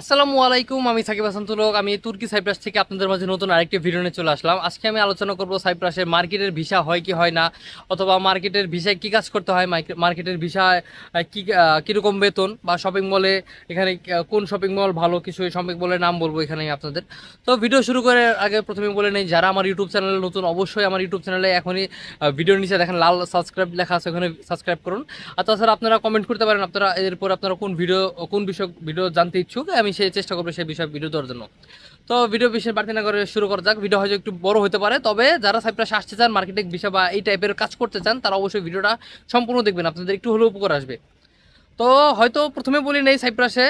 আসসালামু আলাইকুম, আমি সাকিব হাসান তুলক আমি তুর্কি সাইপ্রাস থেকে আপনাদের মাঝে নতুন আরেকটি ভিডিও নিয়ে চলে আসলাম। আজকে আমি আলোচনা করব সাইপ্রাসের মার্কেটের ভিসা হয় কি হয় না, অথবা মার্কেটের ভিসায় কী কাজ করতে হয় মার্কেটের ভিসায় কী কীরকম বেতন বা শপিং মলে এখানে কোন শপিং মল ভালো কিছু শপিং মলের নাম বলব এখানে আপনাদের। তো ভিডিও শুরু করে আগে প্রথমে বলে নেই, যারা আমার ইউটিউব চ্যানেলে নতুন, অবশ্যই আমার ইউটিউব চ্যানেলে এখনই ভিডিওর নিচে দেখেন, লাল সাবস্ক্রাইব লেখা আছে, ওখানে সাবস্ক্রাইব করুন। আর তাছাড়া আপনারা কমেন্ট করতে পারেন, আপনারা এরপর আপনারা কোন ভিডিও কোন বিষয় ভিডিও জানতে ইচ্ছুক, আমি সেই চেষ্টা করব সেই বিষয়ে ভিডিও দেওয়ার জন্য। তো ভিডিও বিষয়ে বাড়তি না করে শুরু করা যাক। ভিডিও হয়তো একটু বড় হতে পারে, তবে যারা সাইপ্রাস আসতে চান মার্কেটিং বিষয় বা এই টাইপের কাজ করতে চান, তারা অবশ্যই ভিডিওটা সম্পূর্ণ দেখবেন। আপনাদের একটু হলেও উপকার আসবে। তো হয়তো প্রথমে বলি নেই সাইপ্রাসে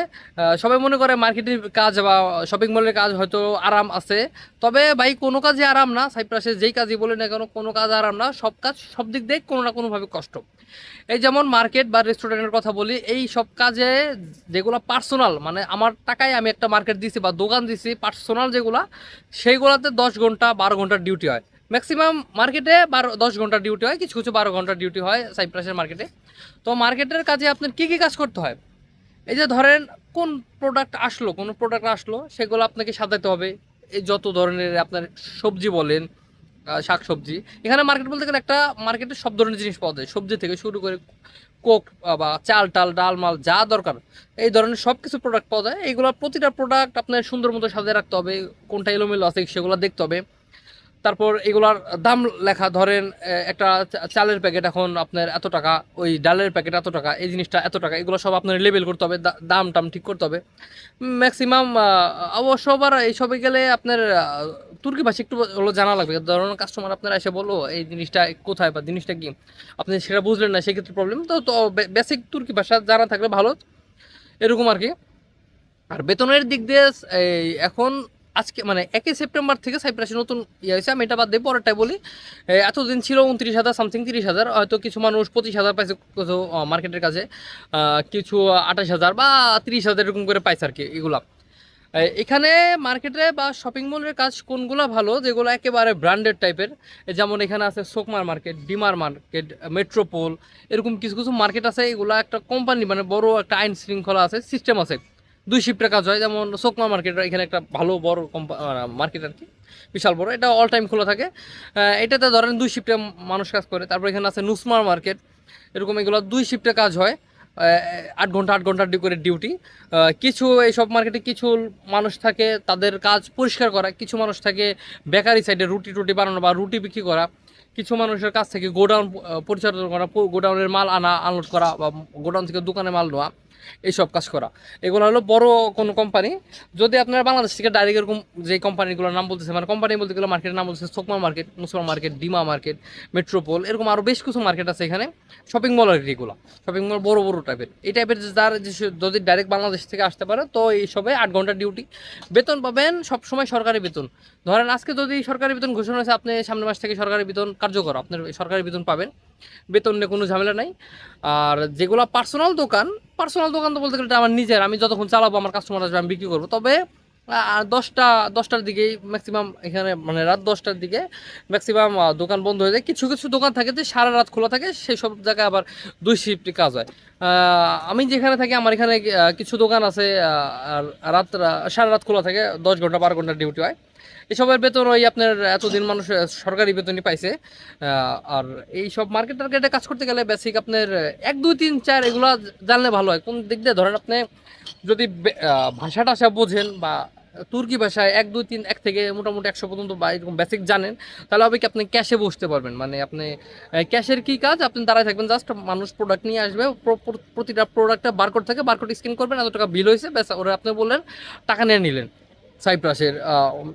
সবাই মনে করে মার্কেটের কাজ বা শপিং মলের কাজ হয়তো আরাম আছে, তবে ভাই কোনো কাজই আরাম না, সাইপ্রাসে যেই কাজই বলি না কেন, কোনো কাজ আরাম না, সব কাজ সব দিক দিয়ে কোনো না কোনোভাবে কষ্ট। এই যেমন মার্কেট বা রেস্টুরেন্টের কথা বলি, এই সব কাজে যেগুলো পার্সোনাল মানে আমার টাকায় আমি একটা মার্কেট দিছি বা দোকান দিছি পার্সোনাল যেগুলা, সেইগুলাতে দশ ঘণ্টা বারো ঘণ্টার ডিউটি হয়। ম্যাক্সিমাম মার্কেটে বারো, দশ ঘণ্টার ডিউটি হয়, কিছু কিছু বারো ঘণ্টার ডিউটি হয় সাইপ্রাসের মার্কেটে তো মার্কেটের কাজে আপনার কী কী কাজ করতে হয়? এই যে ধরেন কোন প্রোডাক্ট আসলো, কোন প্রোডাক্ট আসলো, সেগুলো আপনাকে সাজাতে হবে। এই যত ধরনের আপনার সবজি বলেন শাক সবজি এখানে মার্কেট বলতে গেলে একটা মার্কেটে সব ধরনের জিনিস পাওয়া যায়। সবজি থেকে শুরু করে কোক বা চাল টাল, ডাল মাল, যা দরকার, এই ধরনের সব কিছু প্রোডাক্ট পাওয়া যায়। এইগুলো প্রতিটা প্রোডাক্ট আপনার সুন্দর মতো সাজিয়ে রাখতে হবে। কোনটা এলোমেলো আছে সেগুলো দেখতে হবে। তারপর এগুলার দাম লেখা, ধরেন একটা চালের প্যাকেট এখন আপনার এত টাকা, ওই ডালের প্যাকেট এত টাকা, এই জিনিসটা এত টাকা, এগুলো সব আপনার লেবেল করতে হবে দাম টাম ঠিক করতে হবে। ম্যাক্সিমাম অবশ্য আবার এইসবে গেলে আপনার তুর্কি ভাষা একটু হলো জানা লাগবে। ধরুন কাস্টমার আপনারা এসে বলল, এই জিনিসটা কোথায় বা জিনিসটা কি? আপনি সেটা বুঝলেন না, সেক্ষেত্রে প্রবলেম তো তো বেসিক তুর্কি ভাষা জানা থাকলে ভালো। এরকম আর কি। আর বেতনের দিক দিয়ে এখন আজকে মানে একই সেপ্টেম্বর থেকে সাইপ্রাসে নতুন ইয়ে হয়েছে, আমি এটা বাদ দিয়ে পরেরটাই বলি। এতদিন ছিল উনত্রিশ হাজার সামথিং তিরিশ হাজার, হয়তো কিছু মানুষ পঁচিশ হাজার পাইছে কিছু মার্কেটের কাছে কিছু আঠাশ হাজার বা তিরিশ হাজার এরকম করে পাইছে আর কি এগুলা। এখানে মার্কেটে বা শপিং মলের কাজ কোনগুলো ভালো? যেগুলো একেবারে ব্র্যান্ডেড টাইপের যেমন এখানে আছে সোকমার মার্কেট ডিমার মার্কেট মেট্রোপোল, এরকম কিছু কিছু মার্কেট আছে, এগুলো একটা কোম্পানি মানে বড় একটা আইন শৃঙ্খলা আছে সিস্টেম আছে। দুই শিফটের কাজ হয়। যেমন সোকমা মার্কেট এখানে একটা ভালো বড় মার্কেট আর কি, বিশাল বড়। এটা অল টাইম খোলা থাকে। এটাতে ধরেন দুই শিফটে মানুষ কাজ করে। তারপর এখানে আছে নুসমার মার্কেট এরকম এগুলো দুই শিফটে কাজ হয়। আট ঘণ্টা আট ঘণ্টা করে ডিউটি কিছু এইসব মার্কেটে কিছু মানুষ থাকে, তাদের কাজ পরিষ্কার করা। কিছু মানুষ থাকে বেকারি সাইডে রুটি টুটি বানানো বা রুটি বিক্রি করা। কিছু মানুষের কাছ থেকে গোডাউন পরিচালনা করা গোডাউনের মাল আনা আনলোড করা বা গোডাউন থেকে দোকানে মাল নেওয়া। এইসব কাজ করা। এগুলো হলো বড় কোনো কোম্পানি যদি আপনারা বাংলাদেশ থেকে ডাইরেক্ট এরকম যে কোম্পানিগুলোর নাম বলতেছে মানে কোম্পানি বলতে গেলে মার্কেটের নাম বলতেছে সোকমা মার্কেট মুসলমান মার্কেট ডিমা মার্কেট মেট্রোপোল এরকম আরও বেশ কিছু মার্কেট আছে এখানে। শপিং মল আর এগুলো। শপিং মল বড় বড় টাইপের এই টাইপের যার যদি ডাইরেক্ট বাংলাদেশ থেকে আসতে পারে, তো এই সবে আট ঘণ্টা ডিউটি বেতন পাবেন সবসময় সরকারি বেতন। ধরেন আজকে যদি সরকারি বেতন ঘোষণা হয়েছে, আপনি সামনের মাস থেকে সরকারি বেতন কার্যকর, আপনার সরকারি বেতন পাবেন। বেতন নিয়ে কোনো ঝামেলা নাই। আর যেগুলো পার্সোনাল দোকান পার্সোনাল দোকান তো বলতে গেলে আমার নিজের। আমি যতক্ষণ চালাবো আমার কাস্টমার আসবে, আমি বিক্রি করব। তবে দশটা, দশটার দিকেই ম্যাক্সিমাম এখানে মানে রাত দশটার দিকে ম্যাক্সিমাম দোকান বন্ধ হয়ে যায়। কিছু কিছু দোকান থাকে যে সারা রাত খোলা থাকে সেই সব জায়গায় আবার দুই শিফটে কাজ হয়। আমি যেখানে থাকি, আমার এখানে কিছু দোকান আছে রাত, সারা রাত খোলা থাকে, দশ ঘণ্টা, বারো ঘণ্টা ডিউটি হয়। এসবের বেতন ওই আপনার এতদিন মানুষ সরকারি বেতনই পাইছে। আর এই সব মার্কেট টার্গেটে কাজ করতে গেলে বেসিক আপনার এক দুই তিন চার এগুলো জানলে ভালো হয়। কোন দিক দিয়ে ধরেন আপনি যদি বে- আহ, ভাষা টাষা বোঝেন বা তুর্কি ভাষায় এক দুই তিন এক থেকে মোটামুটি একশো পর্যন্ত বা এরকম বেসিক জানেন তাহলে হবে কি আপনি ক্যাশে বসতে পারবেন। মানে আপনি ক্যাশের কি কাজ? আপনি দাঁড়ায় থাকবেন জাস্ট মানুষ প্রোডাক্ট নিয়ে আসবে প্র- প্র- প্রতিটা প্রোডাক্টে বারকোড থাকে বারকোড স্ক্যান করবেন এত টাকা বিল হয়েছে ব্যাস ওরা আপনি বললেন টাকা নিয়ে নিলেন। সাইপ্রাসের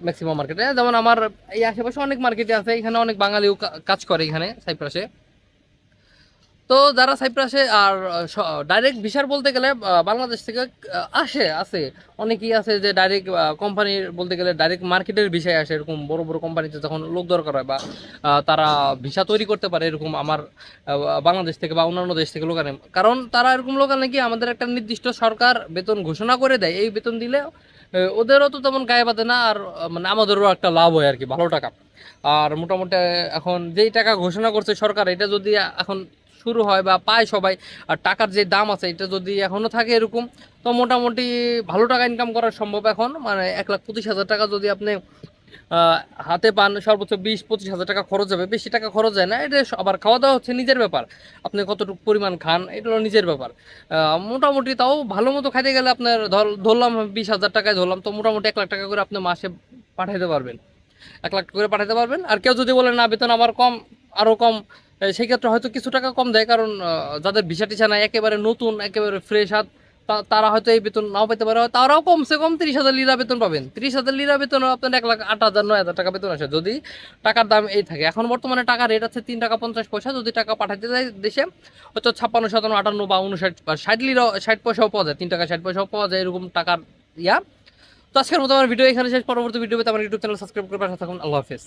ম্যাক্সিমাম মার্কেটে যেমন আমার এই আশেপাশে অনেক মার্কেটে আছে, এখানে অনেক বাঙালিও কাজ করে এখানে সাইপ্রাসে। তো যারা সাইপ্রাসে আর ডাইরেক্ট ভিসার বলতে গেলে বাংলাদেশ থেকে আসে, আছে। অনেকেই আছে যে ডাইরেক্ট কোম্পানির বলতে গেলে ডাইরেক্ট মার্কেটের ভিসায় আসে, এরকম বড় বড় কোম্পানিতে যখন লোক দরকার হয় বা তারা ভিসা তৈরি করতে পারে, এরকম আমার বাংলাদেশ থেকে বা অন্যান্য দেশ থেকে লোক আনে কারণ তারা এরকম লোক আনে কি আমাদের একটা নির্দিষ্ট সরকার বেতন ঘোষণা করে দেয়। এই বেতন দিলে ওদেরও তো তেমন গায়ে বাঁধে না, আর মানে আমাদেরও একটা লাভ হয় আর কি, ভালো টাকা। আর মোটামুটি এখন যেই টাকা ঘোষণা করছে সরকার, এটা যদি এখন শুরু হয় বা পায় সবাই, আর টাকার যে দাম আছে, এটা যদি এখনও থাকে এরকম, তো মোটামুটি ভালো টাকা ইনকাম করা সম্ভব এখন। মানে এক লাখ পঁচিশ হাজার টাকা যদি আপনি হাতে পান সর্বোচ্চ বিশ পঁচিশ হাজার টাকা খরচ হবে। বেশি টাকা খরচ যায় না এটা আবার খাওয়া দাওয়া হচ্ছে নিজের ব্যাপার। আপনি কতটুকু পরিমাণ খান এটা নিজের ব্যাপার। মোটামুটি তাও ভালো মতো খাইতে গেলে আপনার ধর- ধরলাম বিশ হাজার টাকায় ধরলাম তো মোটামুটি এক লাখ টাকা করে আপনি মাসে পাঠাইতে পারবেন। এক লাখ করে পাঠাতে পারবেন। আর কেউ যদি বলেন না বেতন আমার কম আরও কম এ, সেই ক্ষেত্রে হয়তো কিছু টাকা কম দেয়। কারণ যাদের ভিসা টিসা নাই একেবারে নতুন একেবারে ফ্রেশ হাত তারা হয়তো এই বেতন নাও পেতে পারে। তারাও কমসে কম তিরিশ হাজার লিরা বেতন পাবেন। তিরিশ হাজার লিরা বেতন আপনার এক লাখ আট হাজার, নয় হাজার টাকা বেতন আসে যদি টাকার দাম এই থাকে। এখন বর্তমানে টাকা রেট আছে তিন টাকা পঞ্চাশ পয়সা। যদি টাকা পাঠাতে যায় দেশে, হয়তো ছাপ্পান্ন, সাতান্ন, আটান্ন বা উনষাট ষাট লিরা ষাট পয়সাও পাওয়া যায়। তিন টাকা, ষাট পয়সাও পাওয়া যায় এরকম টাকার ইয়া। তো আজকের মতো আমার ভিডিও এখানে শেষ। পরবর্তী ভিডিও পেতে আমার ইউটিউব চ্যানেল সাবস্ক্রাইব করে পাশে থাকুন। আল্লাহ হাফেজ।